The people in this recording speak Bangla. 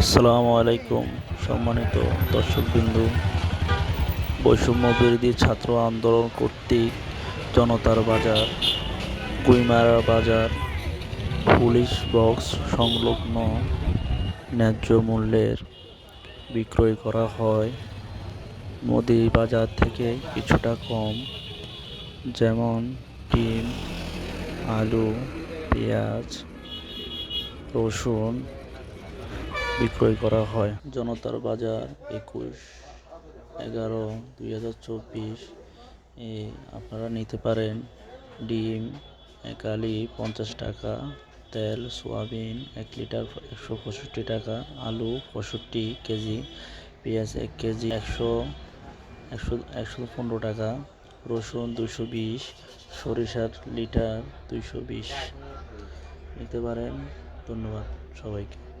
আসসালামু আলাইকুম, সম্মানিত দর্শকবিন্দু। বৈষম্য বিরোধী ছাত্র আন্দোলন কর্তৃক জনতার বাজার কুইমারা বাজার, পুলিশ বক্স সংলগ্ন ন্যায্য মূল্যের বিক্রয় করা হয়। মুদি বাজার থেকে কিছুটা কম, যেমন ডিম, আলু, পেঁয়াজ, রসুন বিক্রয় করা হয়। জনতার বাজার একুশ, এগারো, দুই হাজার চব্বিশ, এ আপনারা নিতে পারেন ডিম একালি পঞ্চাশ টাকা, তেল, সোয়াবিন এক লিটার একশো পঁয়ষট্টি টাকা, আলু পঁয়ষট্টি কেজি, পেঁয়াজ এক কেজি একশো একশো একশো পনেরো টাকা, রসুন দুশো বিশ, সরিষার লিটার দুইশো বিশ। নিতে পারেন। ধন্যবাদ সবাইকে।